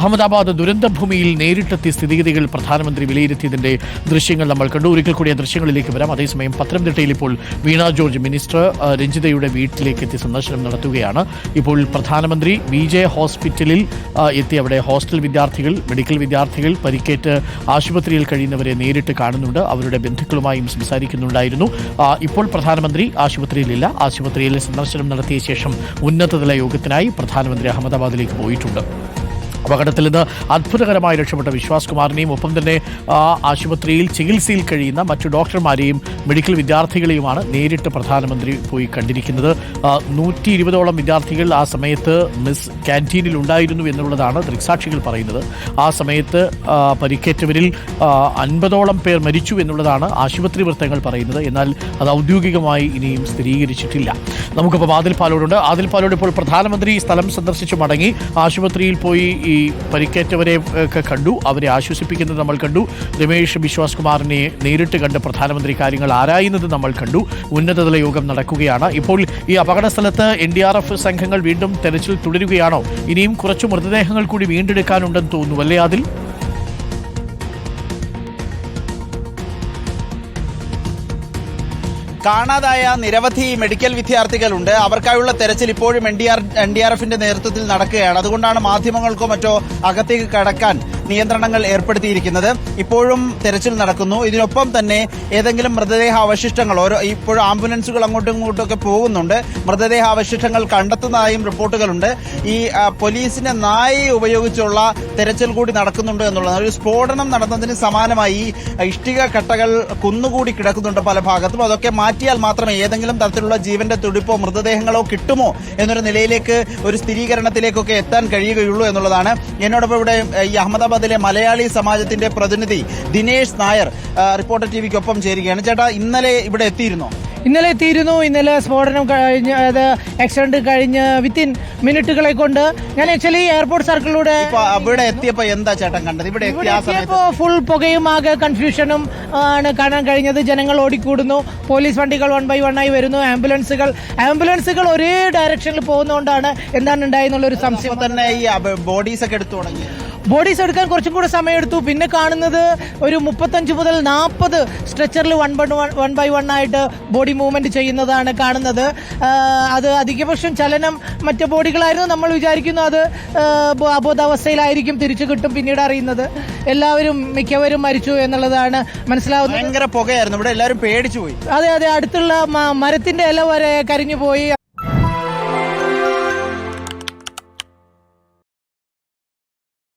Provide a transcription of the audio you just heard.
അഹമ്മദാബാദ് ദുരന്തഭൂമിയിൽ നേരിട്ടെത്തി സ്ഥിതിഗതികൾ പ്രധാനമന്ത്രി വിലയിരുത്തിയതിന്റെ ദൃശ്യങ്ങൾ നമ്മൾ കണ്ടു. ഒരിക്കൽ കൂടി ആ ദൃശ്യങ്ങളിലേക്ക് വരാം. അതേസമയം പത്തനംതിട്ടയിൽ ഇപ്പോൾ വീണ ജോർജ് മിനിസ്റ്റർ രഞ്ജിതയുടെ വീട്ടിലേക്ക് എത്തി സന്ദർശനം നടത്തുകയാണ്. ഇപ്പോൾ പ്രധാനമന്ത്രി വി ഹോസ്പിറ്റലിൽ എത്തി അവിടെ ഹോസ്റ്റൽ വിദ്യാർത്ഥികൾ മെഡിക്കൽ വിദ്യാർത്ഥികൾ പരിക്കേറ്റ് ആശുപത്രിയിൽ കഴിയുന്നവരെ നേരിട്ട് കാണുന്നുണ്ട്. അവരുടെ ബന്ധുക്കളുമായും സംസാരിക്കുന്നുണ്ടായിരുന്നു. ഇപ്പോൾ പ്രധാനമന്ത്രി ആശുപത്രിയിലില്ല. ആശുപത്രിയിൽ സന്ദർശനം നടത്തിയ ശേഷം ഉന്നതതല യോഗത്തിനായി പ്രധാനമന്ത്രി അഹമ്മദാബാദിലേക്ക് പോയിട്ടുണ്ട്. അപകടത്തിൽ നിന്ന് അത്ഭുതകരമായി രക്ഷപ്പെട്ട വിശ്വാസ് കുമാറിനെയും ഒപ്പം തന്നെ ആശുപത്രിയിൽ ചികിത്സയിൽ കഴിയുന്ന മറ്റു ഡോക്ടർമാരെയും മെഡിക്കൽ വിദ്യാർത്ഥികളെയുമാണ് നേരിട്ട് പ്രധാനമന്ത്രി പോയി കണ്ടിരിക്കുന്നത്. നൂറ്റി ഇരുപതോളം വിദ്യാർത്ഥികൾ ആ സമയത്ത് മിസ് ക്യാന്റീനിൽ ഉണ്ടായിരുന്നു എന്നുള്ളതാണ് ദൃക്സാക്ഷികൾ പറയുന്നത്. ആ സമയത്ത് പരിക്കേറ്റവരിൽ അൻപതോളം പേർ മരിച്ചു എന്നുള്ളതാണ് ആശുപത്രി വൃത്തങ്ങൾ പറയുന്നത്. എന്നാൽ അത് ഔദ്യോഗികമായി ഇനിയും സ്ഥിരീകരിച്ചിട്ടില്ല. നമുക്കിപ്പോൾ ആദിൽ പാലോടുണ്ട് ആദിൽ പാലോട് ഇപ്പോൾ പ്രധാനമന്ത്രി സ്ഥലം സന്ദർശിച്ചു മടങ്ങി. ആശുപത്രിയിൽ പോയി പരിക്കേറ്റവരെ ഒക്കെ കണ്ടു. അവരെ ആശ്വസിപ്പിക്കുന്നത് നമ്മൾ കണ്ടു. രമേഷ് ബിശ്വാസ് കുമാറിനെ നേരിട്ട് കണ്ട് പ്രധാനമന്ത്രി കാര്യങ്ങൾ ആരായുന്നത് നമ്മൾ കണ്ടു. ഉന്നതതല യോഗം നടക്കുകയാണ്. ഇപ്പോൾ ഈ അപകട സ്ഥലത്ത് എൻ ഡി ആർ എഫ് സംഘങ്ങൾ വീണ്ടും തെരച്ചിൽ തുടരുകയാണോ? ഇനിയും കുറച്ച് മൃതദേഹങ്ങൾ കൂടി വീണ്ടെടുക്കാനുണ്ടെന്ന് തോന്നുന്നു അല്ലേ അതിൽ കാണാതായ നിരവധി മെഡിക്കൽ വിദ്യാർത്ഥികളുണ്ട്. അവർക്കായുള്ള തെരച്ചിൽ ഇപ്പോഴും N D R N D R എഫിന്റെ നേതൃത്വത്തിൽ നടക്കുകയാണ്. അതുകൊണ്ടാണ് മാധ്യമങ്ങൾക്കോ മറ്റോ അകത്തേക്ക് കടക്കാൻ നിയന്ത്രണങ്ങൾ ഏർപ്പെടുത്തിയിരിക്കുന്നത് ഇപ്പോഴും തെരച്ചിൽ നടക്കുന്നു. ഇതിനൊപ്പം തന്നെ ഏതെങ്കിലും മൃതദേഹ അവശിഷ്ടങ്ങൾ ഓരോ ഇപ്പോഴും ആംബുലൻസുകൾ അങ്ങോട്ടും ഇങ്ങോട്ടും ഒക്കെ പോകുന്നുണ്ട്. മൃതദേഹ അവശിഷ്ടങ്ങൾ കണ്ടെത്തുന്നതായും റിപ്പോർട്ടുകളുണ്ട്. ഈ പോലീസിന്റെ നായയെ ഉപയോഗിച്ചുള്ള തെരച്ചിൽ കൂടി നടക്കുന്നുണ്ട് എന്നുള്ളതാണ്. ഒരു സ്ഫോടനം നടന്നതിന് സമാനമായി ഇഷ്ടിക കട്ടകൾ കുന്നുകൂടി കിടക്കുന്നുണ്ട് പല ഭാഗത്തും. അതൊക്കെ മാറ്റിയാൽ മാത്രമേ ഏതെങ്കിലും തരത്തിലുള്ള ജീവന്റെ തുടിപ്പോ മൃതദേഹങ്ങളോ കിട്ടുമോ എന്നൊരു നിലയിലേക്ക് ഒരു സ്ഥിരീകരണത്തിലേക്കൊക്കെ എത്താൻ കഴിയുകയുള്ളൂ എന്നുള്ളതാണ്. എന്നോടൊപ്പം ഇവിടെ ഈ ഈ അഹമ്മദാബാദിലെ മലയാളി സമാജത്തിന്റെ പ്രതിനിധി ദിനേശ് നായർ റിപ്പോർട്ടർ ടിവിക്കൊപ്പം ചേരുകയാണ്. ചേട്ടാ ഇന്നലെ ഇവിടെ എത്തിയിരുന്നോ? ഇന്നലെ എത്തിയിരുന്നു. ഇന്നലെ സ്ഫോടനം കഴിഞ്ഞ് അത് ആക്സിഡന്റ് കഴിഞ്ഞ് വിത്തിൻ മിനിറ്റുകളെ കൊണ്ട് ഞാൻ ആക്ച്വലി എയർപോർട്ട് സർക്കിളിലൂടെ ഇവിടെ അവിടെ എത്തിയപ്പോ എന്താ ചേട്ടൻ കണ്ടത്? ഇവിടെ എത്തിയപ്പോ ഫുൾ പുകയും ആകെ കൺഫ്യൂഷനും ആണ് കാണാൻ കഴിഞ്ഞത്. ജനങ്ങൾ ഓടിക്കൂടുന്നു. പോലീസ് വണ്ടികൾ വൺ ബൈ വൺ ആയി വരുന്നു. ആംബുലൻസുകൾ ആംബുലൻസുകൾ ഒരേ ഡയറക്ഷനിൽ പോകുന്നതുകൊണ്ടാണ് എന്താണ് ഉണ്ടായെന്നുള്ള ഒരു സംശയം തന്നെ ഈ ബോഡീസ് ഒക്കെ എടുത്തു തുടങ്ങി. ബോഡീസ് എടുക്കാൻ കുറച്ചും കൂടെ സമയമെടുത്തു. പിന്നെ കാണുന്നത് ഒരു മുപ്പത്തഞ്ച് മുതൽ നാൽപ്പത് സ്ട്രെച്ചറിൽ one by one by one ആയിട്ട് ബോഡി മൂവ്മെന്റ് ചെയ്യുന്നതാണ് കാണുന്നത്. അത് അധികപക്ഷം ചലനം മറ്റ് ബോഡികളായിരുന്നു. നമ്മൾ വിചാരിക്കുന്നു അത് അബോധാവസ്ഥയിലായിരിക്കും തിരിച്ചു കിട്ടും പിന്നീട് അറിയുന്നത്. എല്ലാവരും മിക്കവരും മരിച്ചു എന്നുള്ളതാണ് മനസ്സിലാവുന്നത്. ഭയങ്കര പുകയായിരുന്നു. ഇവിടെ എല്ലാവരും പേടിച്ചു പോയി. അതെ അതെ. അടുത്തുള്ള മരത്തിന്റെ ഇല വരെ കരിഞ്ഞു പോയി.